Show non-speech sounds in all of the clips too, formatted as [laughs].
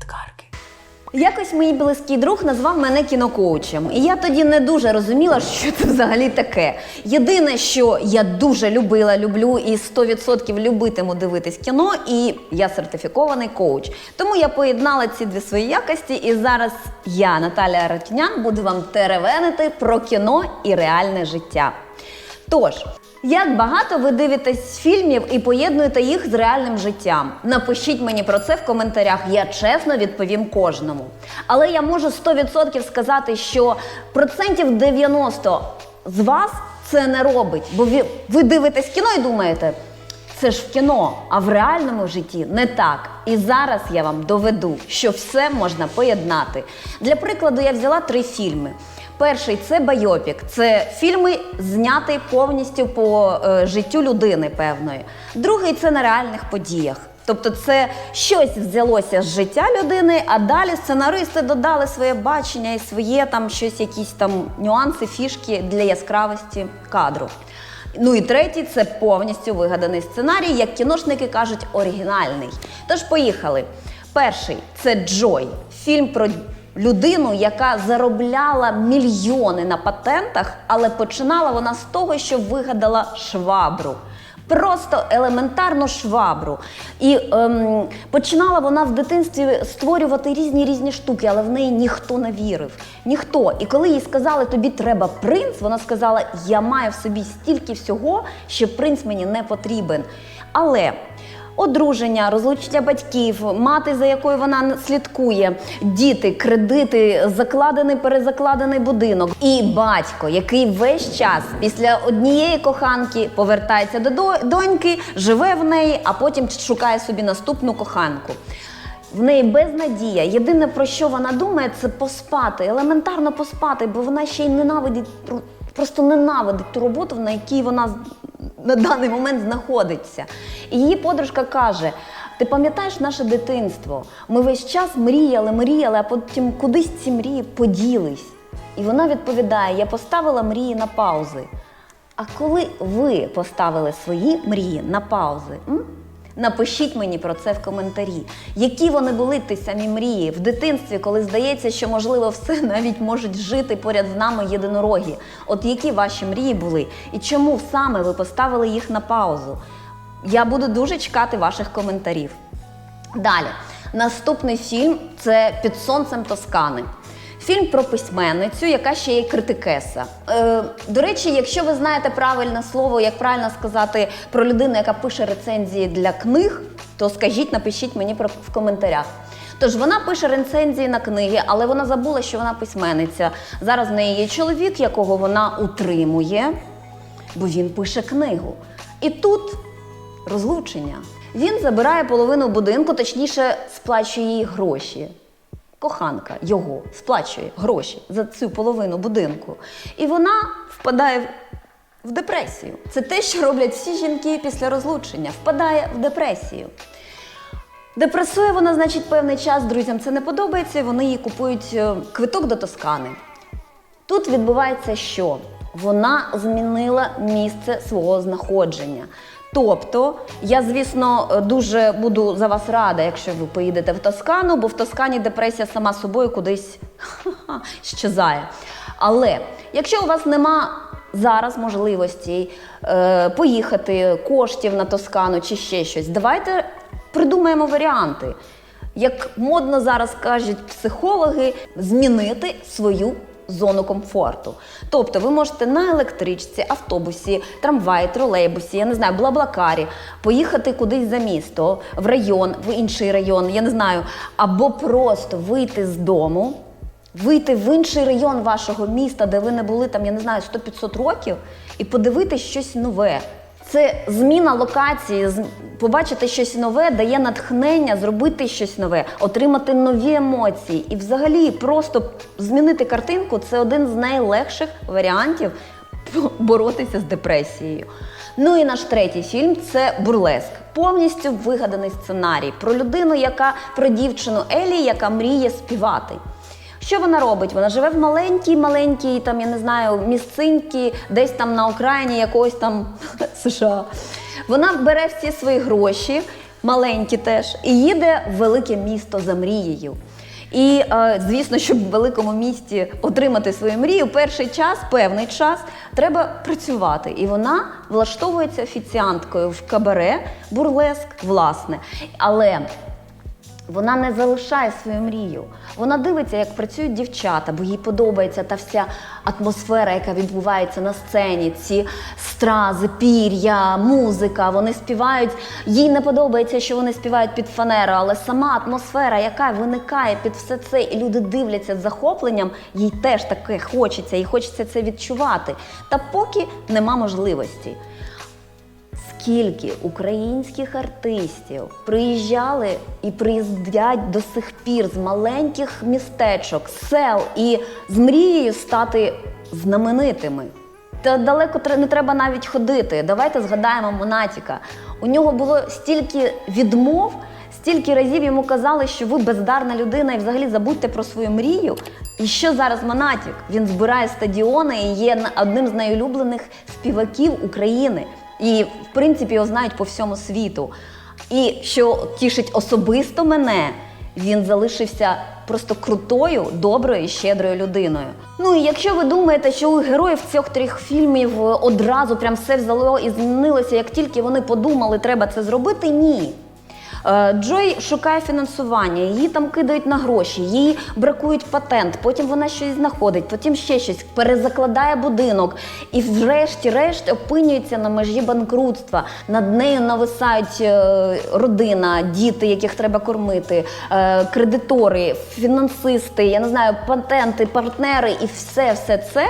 підкарки. Якось мій близький друг назвав мене кінокоучем, і я тоді не дуже розуміла, що це взагалі таке. Єдине, що я дуже любила, люблю і 100% любитиму дивитись кіно, і я сертифікований коуч. Тому я поєднала ці дві свої якості, і зараз я, Наталя Ратюнян, буду вам теревенити про кіно і реальне життя. Тож, як багато ви дивитесь фільмів і поєднуєте їх з реальним життям? Напишіть мені про це в коментарях. Я чесно відповім кожному. Але я можу 100% сказати, що процентів 90 з вас це не робить, бо ви, ви дивитесь кіно і думаєте. Це ж в кіно, а в реальному житті не так. І зараз я вам доведу, що все можна поєднати. Для прикладу, я взяла три фільми. Перший це байопік. Це фільми зняті повністю по е, життю людини певної. Другий це на реальних подіях. Тобто це щось взялося з життя людини, а далі сценаристи додали своє бачення і своє там щось, якісь там нюанси, фішки для яскравості кадру. Ну і третій це повністю вигаданий сценарій, як кіношники кажуть, оригінальний. Тож поїхали. Перший це Джой, фільм про людину, яка заробляла мільйони на патентах, але починала вона з того, що вигадала швабру. Просто елементарну швабру. І ем, починала вона в дитинстві створювати різні різні штуки, але в неї ніхто не вірив. Ніхто. І коли їй сказали, тобі треба принц, вона сказала: Я маю в собі стільки всього, що принц мені не потрібен. Але Одруження, розлучення батьків, мати, за якою вона слідкує, діти, кредити, закладений, перезакладений будинок, і батько, який весь час після однієї коханки повертається до до- доньки, живе в неї, а потім шукає собі наступну коханку. В неї безнадія. Єдине про що вона думає, це поспати, елементарно поспати, бо вона ще й ненавидить просто ненавидить ту роботу, на якій вона на даний момент знаходиться. І її подружка каже: ти пам'ятаєш наше дитинство? Ми весь час мріяли, мріяли, а потім кудись ці мрії поділись. І вона відповідає: Я поставила мрії на паузи. А коли ви поставили свої мрії на паузи? М? Напишіть мені про це в коментарі. Які вони були ті самі мрії в дитинстві, коли здається, що можливо все [laughs] навіть можуть жити поряд з нами єдинороги. От які ваші мрії були, і чому саме ви поставили їх на паузу? Я буду дуже чекати ваших коментарів. Далі, наступний фільм це Під сонцем Тоскани. Фільм про письменницю, яка ще є критикеса. Е, до речі, якщо ви знаєте правильне слово, як правильно сказати про людину, яка пише рецензії для книг, то скажіть, напишіть мені про в коментарях. Тож вона пише рецензії на книги, але вона забула, що вона письменниця. Зараз в неї є чоловік, якого вона утримує, бо він пише книгу. І тут розлучення. Він забирає половину будинку, точніше, сплачує їй гроші. Коханка його сплачує гроші за цю половину будинку. І вона впадає в- депресію. Це те, що роблять всі жінки після розлучення. Впадає в депресію. Депресує вона, значить, певний час, друзям це не подобається, і вони їй купують е, квиток до Тоскани. Тут відбувається що? Вона змінила місце свого знаходження. Тобто, я, звісно, дуже буду за вас рада, якщо ви поїдете в Тоскану, бо в Тоскані депресія сама собою кудись [laughs] щезає. Але якщо у вас нема зараз можливості е, поїхати, коштів на Тоскану чи ще щось, давайте придумаємо варіанти. Як модно зараз кажуть психологи, змінити свою зону комфорту. Тобто ви можете на електричці, автобусі, трамваї, тролейбусі, я не знаю, блаблакарі, поїхати кудись за місто, в район, в інший район, я не знаю, або просто вийти з дому, вийти в інший район вашого міста, де ви не були там, я не знаю, 100-500 років, і подивитись щось нове. Це зміна локації, побачити щось нове дає натхнення зробити щось нове, отримати нові емоції. І взагалі просто змінити картинку це один з найлегших варіантів боротися з депресією. Ну і наш третій фільм це бурлеск. Повністю вигаданий сценарій про людину, яка про дівчину Елі, яка мріє співати. Що вона робить? Вона живе в маленькій, маленькій, там, я не знаю, місцинці, десь там на окраїні якогось там [laughs] США. Вона бере всі свої гроші, маленькі теж, і їде в велике місто за мрією. І е, звісно, щоб в великому місті отримати свою мрію, перший час, певний час, треба працювати. І вона влаштовується офіціанткою в кабаре, бурлеск, власне. Але вона не залишає свою мрію. Вона дивиться, як працюють дівчата, бо їй подобається та вся атмосфера, яка відбувається на сцені. Ці стрази, пір'я, музика. Вони співають. Їй не подобається, що вони співають під фанеру, але сама атмосфера, яка виникає під все це, і люди дивляться з захопленням, їй теж таке хочеться, і хочеться це відчувати. Та поки нема можливості. Скільки українських артистів приїжджали і приїздять до сих пір з маленьких містечок, сел і з мрією стати знаменитими. Та далеко не треба навіть ходити. Давайте згадаємо Монатіка. У нього було стільки відмов, стільки разів йому казали, що ви бездарна людина і взагалі забудьте про свою мрію. І що зараз Монатік? Він збирає стадіони і є одним з найулюблених співаків України. І, в принципі, його знають по всьому світу. І що тішить особисто мене, він залишився просто крутою, доброю і щедрою людиною. Ну і якщо ви думаєте, що у героїв цих трьох фільмів одразу прям все взяло і змінилося, як тільки вони подумали, треба це зробити, ні. Е, Джой шукає фінансування, її там кидають на гроші, їй бракують патент, потім вона щось знаходить, потім ще щось, перезакладає будинок і врешті-решт опинюється на межі банкрутства. Над нею нависають е, родина, діти, яких треба кормити, е, кредитори, фінансисти, я не знаю, патенти, партнери і все, все це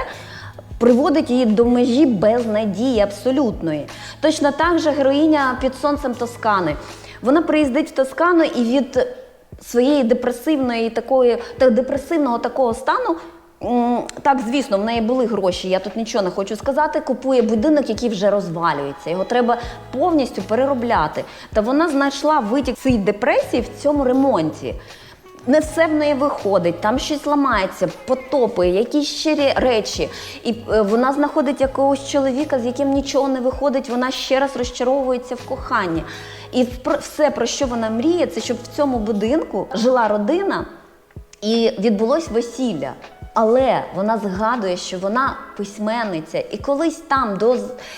приводить її до межі безнадії абсолютної. Точно так же героїня під сонцем Тоскани. Вона приїздить в Тоскану і від своєї депресивної такої та депресивного такого стану. Так, звісно, в неї були гроші, я тут нічого не хочу сказати. Купує будинок, який вже розвалюється. Його треба повністю переробляти. Та вона знайшла витік цієї депресії в цьому ремонті. Не все в неї виходить, там щось ламається, потопи, якісь щирі речі. І е, вона знаходить якогось чоловіка, з яким нічого не виходить, вона ще раз розчаровується в коханні. І все, про що вона мріє, це щоб в цьому будинку жила родина і відбулось весілля. Але вона згадує, що вона письменниця, і колись там до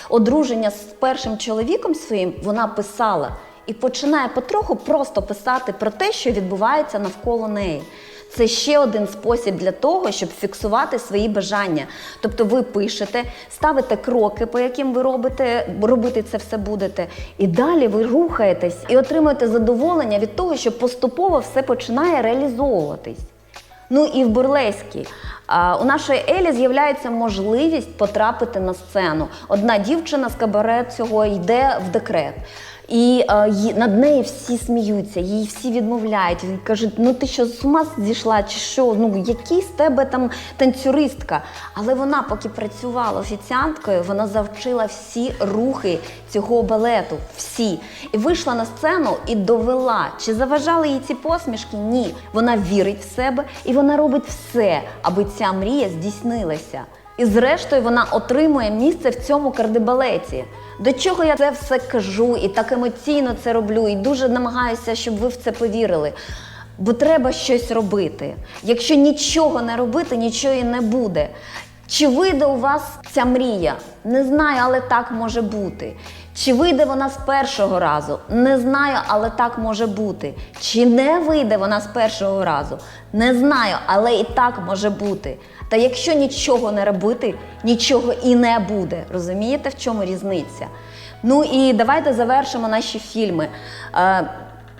одруження з першим чоловіком своїм вона писала і починає потроху просто писати про те, що відбувається навколо неї. Це ще один спосіб для того, щоб фіксувати свої бажання. Тобто ви пишете, ставите кроки, по яким ви робите, робити це все будете, і далі ви рухаєтесь і отримуєте задоволення від того, що поступово все починає реалізовуватись. Ну і в бурлеській. У нашої Елі з'являється можливість потрапити на сцену. Одна дівчина з кабаре цього йде в декрет. І е, над нею всі сміються, їй всі відмовляють. Він кажуть, ну ти що з ума зійшла, чи що? Ну який з тебе там танцюристка? Але вона, поки працювала офіціанткою, вона завчила всі рухи цього балету, всі. І вийшла на сцену і довела, чи заважали їй ці посмішки? Ні. Вона вірить в себе і вона робить все, аби ця мрія здійснилася. І зрештою вона отримує місце в цьому кардебалеті. До чого я це все кажу і так емоційно це роблю, і дуже намагаюся, щоб ви в це повірили. Бо треба щось робити. Якщо нічого не робити, нічого і не буде. Чи вийде у вас ця мрія? Не знаю, але так може бути. Чи вийде вона з першого разу? Не знаю, але так може бути. Чи не вийде вона з першого разу? Не знаю, але і так може бути. Та якщо нічого не робити, нічого і не буде. Розумієте, в чому різниця? Ну і давайте завершимо наші фільми. Е,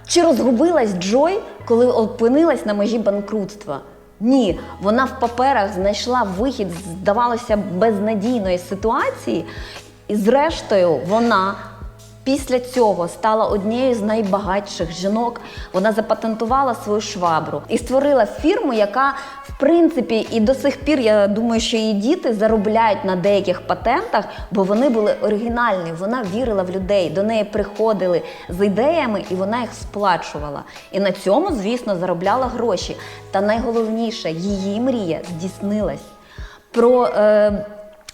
чи розгубилась Джой, коли опинилась на межі банкрутства? Ні, вона в паперах знайшла вихід, здавалося, безнадійної ситуації, і зрештою вона після цього стала однією з найбагатших жінок. Вона запатентувала свою швабру і створила фірму, яка в принципі і до сих пір, я думаю, що її діти заробляють на деяких патентах, бо вони були оригінальні. Вона вірила в людей, до неї приходили з ідеями, і вона їх сплачувала. І на цьому, звісно, заробляла гроші. Та найголовніше, її мрія здійснилась. Про е,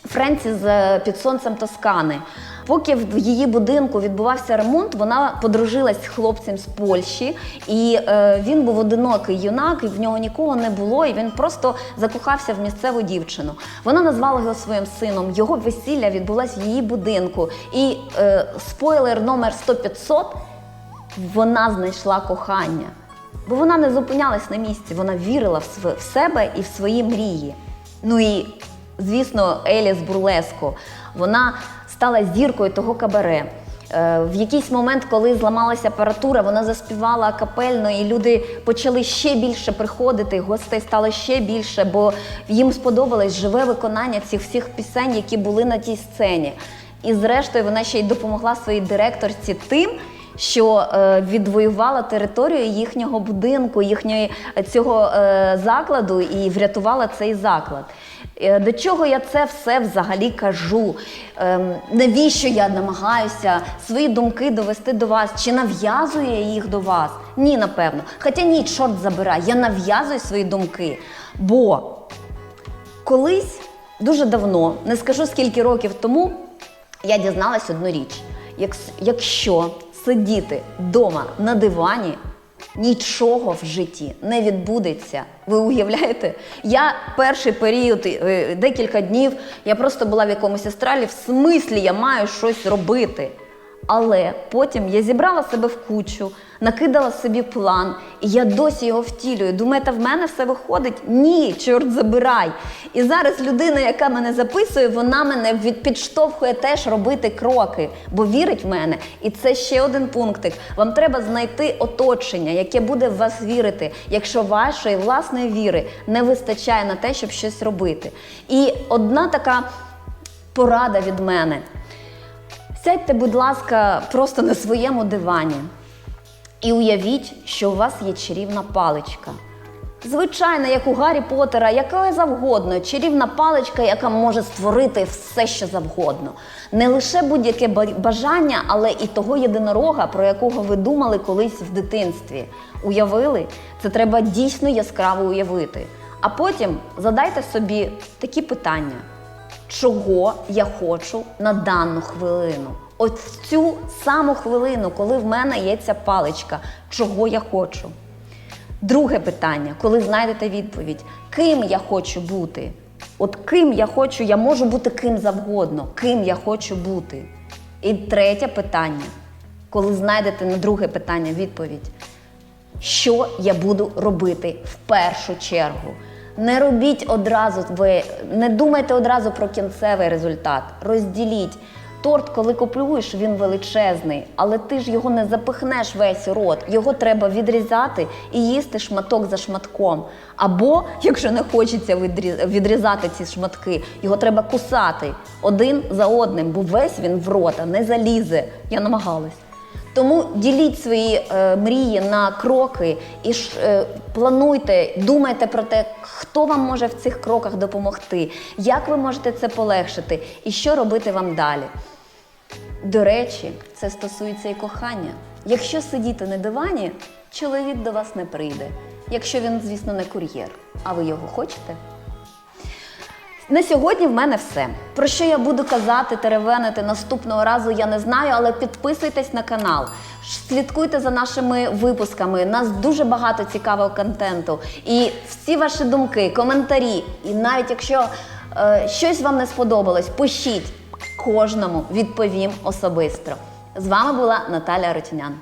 Френсіс е, під сонцем Тоскани. поки в її будинку відбувався ремонт, вона подружилась з хлопцем з Польщі, і е, він був одинокий юнак, і в нього нікого не було. І він просто закохався в місцеву дівчину. Вона назвала його своїм сином. Його весілля відбулось в її будинку. І е, спойлер номер 100-500 вона знайшла кохання. Бо вона не зупинялась на місці, вона вірила в себе і в свої мрії. Ну і, звісно, Еліс Бурлеско. Вона стала зіркою того кабаре. Е, В якийсь момент, коли зламалася апаратура, вона заспівала капельно, і люди почали ще більше приходити, гостей стало ще більше, бо їм сподобалось живе виконання цих всіх пісень, які були на тій сцені. І зрештою вона ще й допомогла своїй директорці тим, що е, відвоювала територію їхнього будинку, їхньої е, цього закладу і врятувала цей заклад. Е, До чого я це все взагалі кажу? Ем, навіщо я намагаюся свої думки довести до вас? Чи нав'язую я їх до вас? Ні, напевно. Хоча ні, чорт забирай, я нав'язую свої думки. Бо колись дуже давно, не скажу скільки років тому, я дізналась одну річ: якщо сидіти вдома на дивані, нічого в житті не відбудеться. Ви уявляєте? Я перший період, е, декілька днів, я просто була в якомусь астралі, в смислі я маю щось робити. Але потім я зібрала себе в кучу, накидала собі план, і я досі його втілюю. Думаєте, в мене все виходить? Ні, чорт забирай. І зараз людина, яка мене записує, вона мене підштовхує теж робити кроки, бо вірить в мене. І це ще один пунктик. Вам треба знайти оточення, яке буде в вас вірити, якщо вашої власної віри не вистачає на те, щоб щось робити. І одна така порада від мене. Сядьте, будь ласка, просто на своєму дивані і уявіть, що у вас є чарівна паличка. Звичайна, як у Гаррі Поттера, яка завгодно, чарівна паличка, яка може створити все, що завгодно. Не лише будь-яке бажання, але і того єдинорога, про якого ви думали колись в дитинстві. Уявили? Це треба дійсно яскраво уявити. А потім задайте собі такі питання чого я хочу на дану хвилину. От цю саму хвилину, коли в мене є ця паличка, чого я хочу. Друге питання, коли знайдете відповідь, ким я хочу бути? От ким я хочу, я можу бути ким завгодно, ким я хочу бути. І третє питання, коли знайдете на друге питання відповідь, що я буду робити в першу чергу. Не робіть одразу, ви не думайте одразу про кінцевий результат. Розділіть. Торт, коли купуєш, він величезний, але ти ж його не запихнеш весь рот. Його треба відрізати і їсти шматок за шматком. Або, якщо не хочеться відрі- відрізати ці шматки, його треба кусати один за одним, бо весь він в рота не залізе. Я намагалась. Тому діліть свої е, мрії на кроки і ж, е, плануйте, думайте про те, хто вам може в цих кроках допомогти, як ви можете це полегшити і що робити вам далі. До речі, це стосується і кохання. Якщо сидіти на дивані, чоловік до вас не прийде. Якщо він, звісно, не кур'єр, а ви його хочете. На сьогодні в мене все. Про що я буду казати, теревенити наступного разу, я не знаю, але підписуйтесь на канал, слідкуйте за нашими випусками. Нас дуже багато цікавого контенту. І всі ваші думки, коментарі, і навіть якщо е, щось вам не сподобалось, пишіть кожному відповім особисто. З вами була Наталя Ротінян.